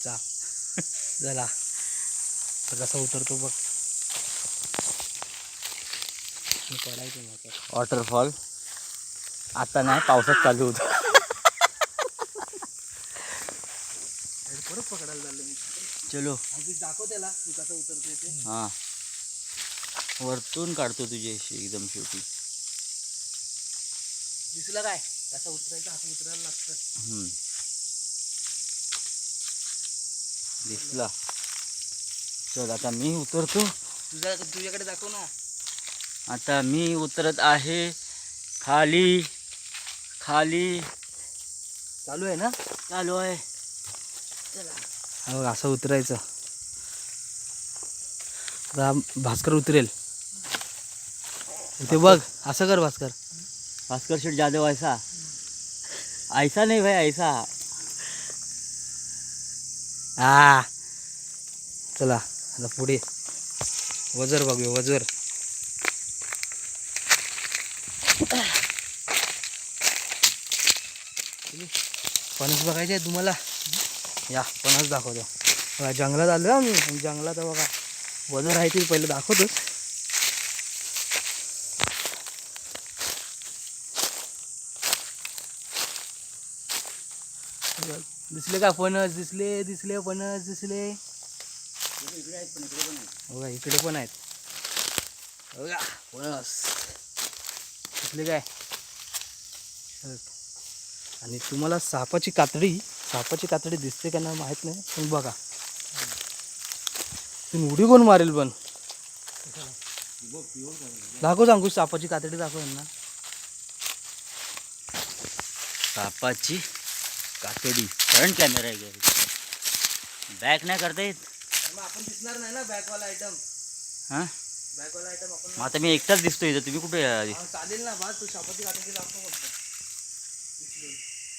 चा झाला तर कसा उतरतो बघ. पडायचं वॉटरफॉल. आता नाही पावसात चालू होतं. परत पकडायला झालं मी. चलो. दाखव त्याला. तू कसं उतरतो ते. हा. वरतून काढतो तुझी अशी एकदम शेवटी. दिसलं काय? कसं उतरायचं असं उतरायला लागतं दिसला. चल आता मी उतरतो. तुझ्या तुझ्याकडे दाखव ना. आता मी उतरत आहे खाली. खाली. चालू आहे ना? चालू आहे. हा बघ असं उतरायचं. आता भास्कर उतरेल. इथे बघ असं कर भास्कर. भास्कर शेठ जाधव ऐसा. ऐसा नाही भाई ऐसा. हा. चला आता पुढे. वजर बघूया वजर. फणस बघायचे आहे तुम्हाला? या फणस दाखवतो. बघा जंगलात आलो आम्ही. जंगलात बघा वजर आहे ते पहिले दाखवतोच दिसले का फणस दिसले दिसले फणस दिसले. बघा इकडे पण आहेत. बघा फणस दिसले काय? आणि तुम्हाला सापाची कातडी सापाची कातडी दिसते का नाही माहीत नाही पण बघा. तुम्ही उडी कोण मारेल पण? दाखव सांगू सापाची कातडी दाखव यांना. सापाची कातडी फ्रंट कॅमेरा आहे बॅक नाही करता येत आपण दिसणार नाही ना बॅगवाला आयटम हाँ? बॅगवाला आयटम आपण मग आता मी एकटाच दिसतो इथं. तुम्ही कुठे? चालेल ना बा तू फक्त इथली.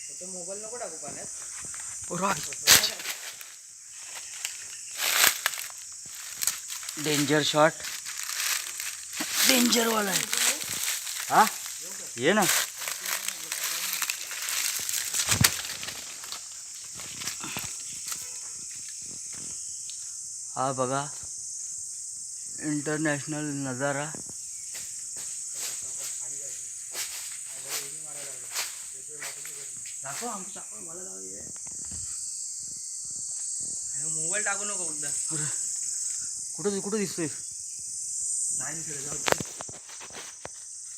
फक्त मोबाईल नको टाकू पाण्यात. डेंजर शॉट डेंजर वाला आहे. हा? ये ना. हा बघा. इंटरनॅशनल नजारा. मोबाईल टाकू नको एकदा कुठं कुठं दिसतोय? नाही.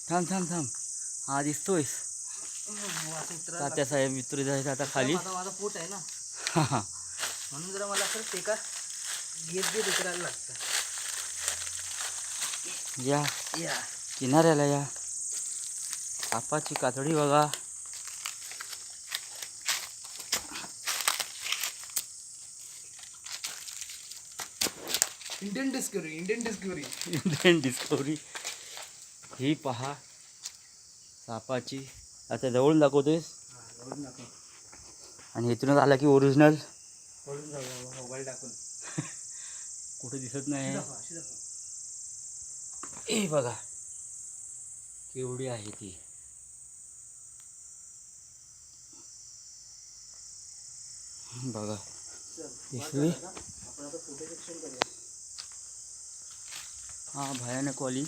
थांब थांब थांब. हा दिसतोयस हो, असं उतरायला तात्या साहेब मित्र जायचं आता. खाली. माझा पोट आहे ना. हा हा म्हणून जरा मला असं टेका घेत घेत उतरायला लागतं. या. या. किनाऱ्याला या. सापाची कातडी बघा. Indian Discovery Indian Discovery Indian Discovery ही पहा. सापाची आता जवळून दाखवतोयस? आणि इथूनच आला की ओरिजिनल टाकून. कुठे दिसत नाही. ए बघा. केवढी आहे ती. बघा. करूया. हा भयानक वाली.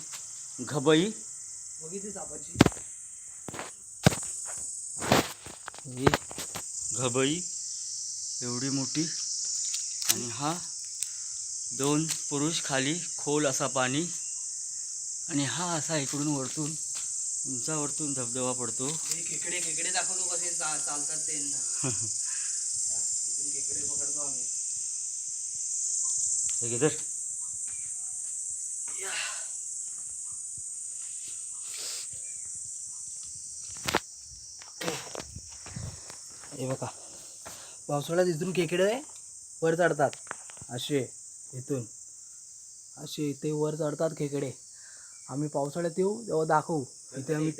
घबई. घबई. एवढी मोठी. आणि हा दोन पुरुष खाली खोल असा पाणी आणि हा असा इकडून वरतून उंचावरतून धबधबा पडतो. हे केकडे केकडे दाखवतो कसे चा- चालतात ते पकडतो आम्ही. हे तर या. हे बघा. पावसाळ्यात इथून केकडे वर चढतात. असे. इथून असे इथे वर चढतात खेकडे. आम्ही पावसाळ्यात येऊ तेव्हा दाखवू. इथे आम्ही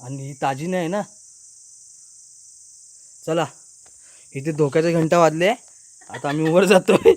आणि ही ताजी नाही ना? चला. इथे धोक्याचे घंटा वाजले. आता आम्ही वर जातोय.